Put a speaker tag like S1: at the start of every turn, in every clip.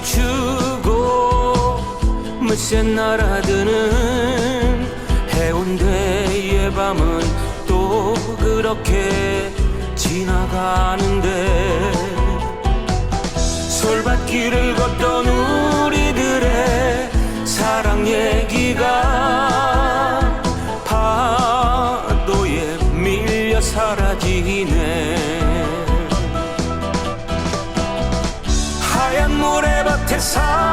S1: 나를 주고 무새 날아드는 해운대의 밤은 또 그렇게 지나가는데 솔밭길을 걷던 우 side.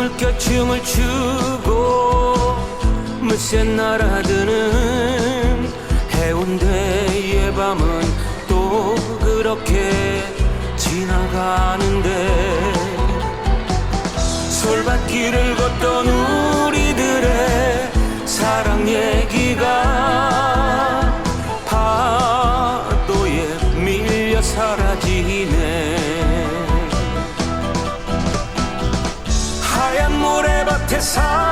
S1: 춤을 껴 춤을 추고 무새 날아드는 해운대의 밤은 또 그렇게 지나가는데 솔밭길을 걷던 it's hard.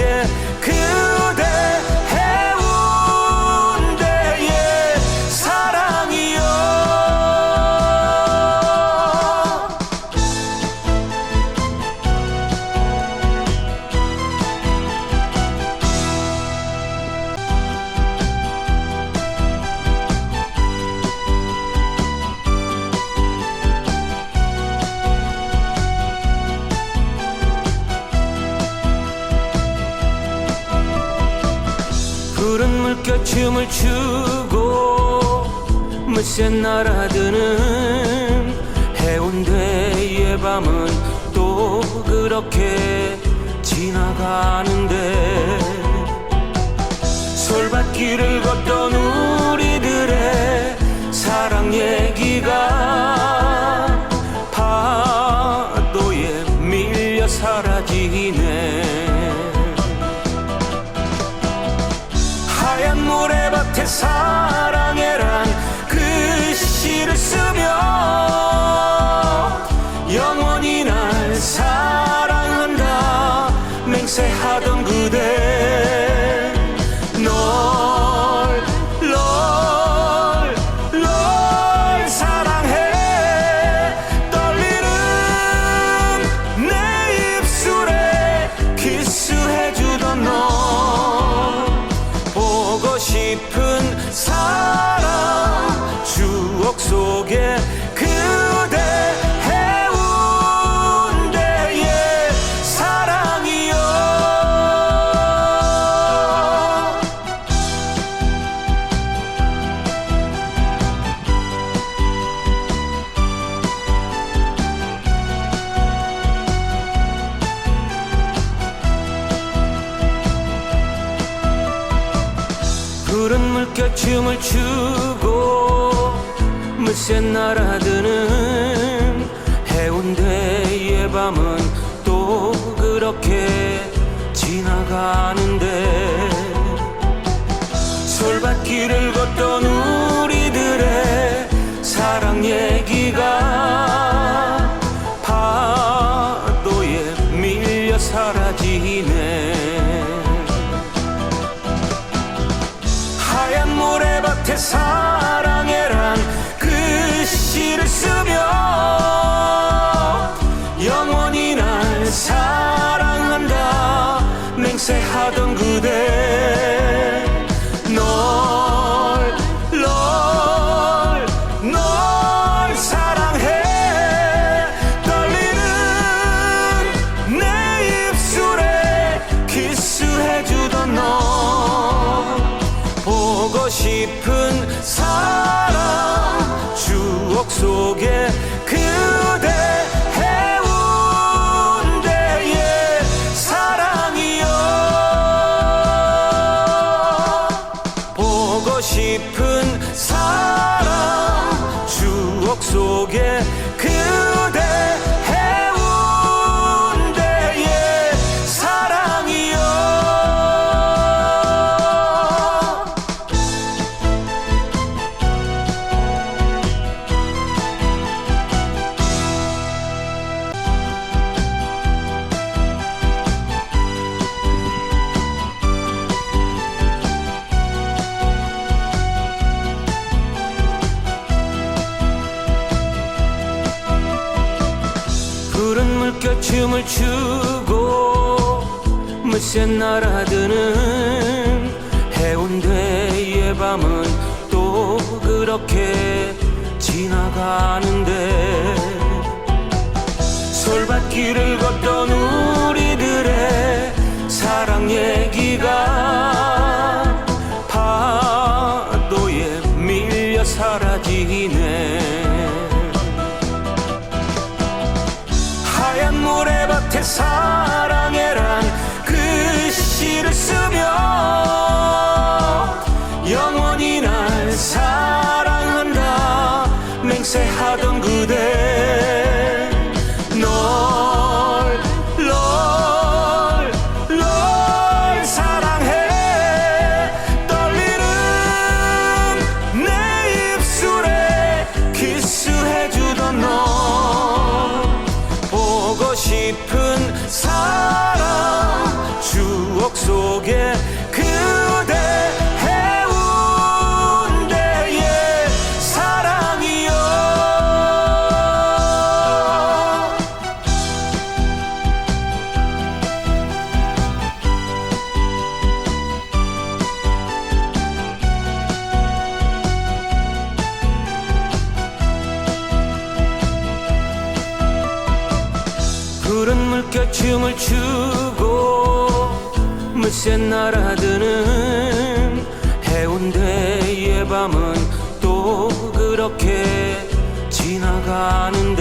S1: 그게 그 주고 무센 날아드는 해운대의 밤은 또 그렇게 지나가는데. 솔밭길을 걷던 후 your 푸른 물결 춤을 추고 무새 날아드는 해운대의 밤은 또 그렇게 지나가는데 솔밭길을 걷 이렇게 속에 그 춤을 추고 무새 날아드는 해운대의 밤은 또 그렇게 지나가는데 솔밭길을 걷던 우 푸른 물결 춤을 추고 무새 날아드는 해운대의 밤은 또 그렇게 지나가는데